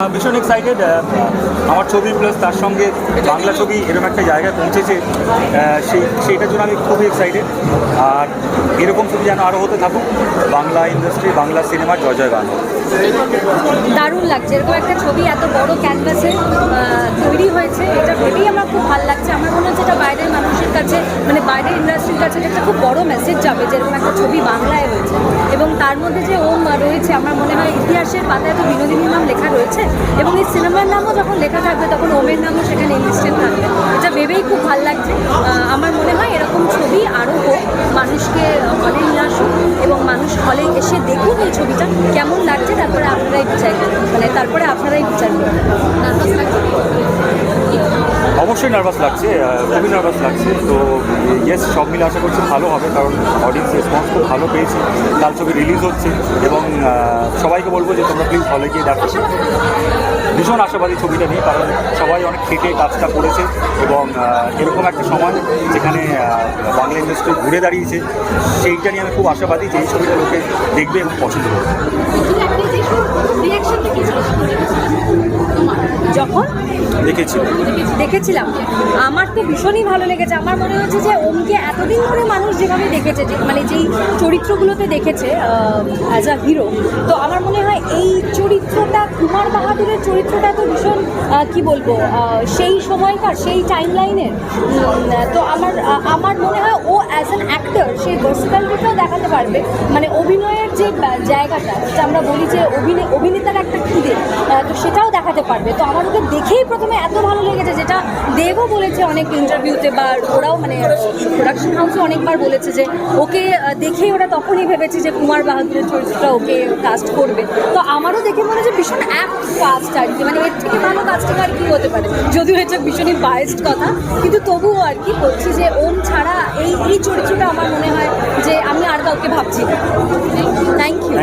ভীষণ এক্সাইটেড আমার ছবি প্লাস তার সঙ্গে বাংলা ছবি এরকম একটা জায়গায় পৌঁছেছে সেই, সেইটার জন্য আমি খুবই এক্সাইটেড আর এরকম ছবি যেন আরও হতে থাকুক, বাংলা ইন্ডাস্ট্রি বাংলা সিনেমার জয় জয় বাংলা। দারুণ লাগছে। এরকম একটা ছবি এত বড় ক্যানভাসে তৈরি হয়েছে, এটা ভেবেই আমার খুব ভালো লাগছে। আমার মনে হচ্ছে এটা বাইরের মানুষের কাছে মানে বাইরের ইন্ডাস্ট্রির কাছে একটা খুব বড় মেসেজ যাবে যেরকম একটা ছবি বাংলায় হয়েছে। এবং তার মধ্যে যে ওম রয়েছে, আমার মনে হয় ইতিহাসের পাতায় তো বিনোদিনীর নাম লেখা রয়েছে এবং এই সিনেমার নামও যখন লেখা থাকবে, তখন ওমের নামও সেখানে ইনস্টেন্ট থাকবে। এটা ভেবেই খুব ভালো লাগছে। আমার মনে হয় এরকম ছবি আরও হোক, মানুষকে হলে নিয়ে আসুক এবং মানুষ হলে এসে দেখুক এই ছবিটা কেমন লাগছে, তারপরে আপনারাই বিচার মানে তারপরে আপনারাই বিচার করুন। অবশ্যই নার্ভাস লাগছে খুবই নার্ভাস লাগছে। তো ইয়েস সব মিলে আশা করছি ভালো হবে, কারণ অডিয়েন্স রেসপন্স খুব ভালো পেয়েছি। কাল ছবি রিলিজ হচ্ছে এবং সবাইকে বলব যে তোমরা প্লিজ হলে গিয়ে দেখো। ভীষণ আশাবাদী ছবিটা নিয়ে, কারণ সবাই অনেক খেটে কাজটা করেছে এবং এরকম একটা সময় যেখানে বাংলা ইন্ডাস্ট্রি ঘুরে দাঁড়িয়েছে, সেইটা নিয়ে আমি খুব আশাবাদী যে এই ছবিটা লোকে দেখবে এবং পছন্দ করবে যখন দেখেছি দেখেছিলাম? আমার তো ভীষণই ভালো লেগেছে। আমার মনে হচ্ছে যে ওমকে এতদিন ধরে মানুষ যেভাবে দেখেছে মানে যেই চরিত্রগুলোতে দেখেছে অ্যাজ আ হিরো তো আমার মনে হয় এই চরিত্রটা, কুমার বাহাদুরের চরিত্রটা তো ভীষণ কি বলব সেই সময়কার, সেই টাইম লাইনের তো আমার আমার মনে হয় ও অ্যাজ অ্যান অ্যাক্টর সেই ভার্সিটালিটিটাও দেখাতে পারবে। মানে অভিনয়ের যে জায়গাটা, যেটা আমরা বলি যে অভিনয় অভিনেতার একটা খিদে তো সেটাও দেখাতে পারবে। তো আমার ওকে দেখেই প্রথমে এত ভালো লেগেছে যেটা দেবও বলেছে অনেক ইন্টারভিউতে বা ওরাও মানে প্রোডাকশন হাউসও অনেকবার বলেছে যে ওকে দেখেই ওরা তখনই ভেবেছে যে কুমার বাহাদুরের চরিত্রটা ওকে কাস্ট করবে। তো আমারও দেখে মনে হচ্ছে ভীষণ অ্যাপ্ট কাস্ট আর কি। মানে এর থেকে ভালো কাস্টিং আর কি হতে পারে। যদিও এটা ভীষণই বায়েস্ট কথা, কিন্তু তবুও আর কি বলছি যে ওম ছাড়া এই এই চরিত্রটা আমার মনে হয় যে আমি আর কাউকে ভাবছি থ্যাংক ইউ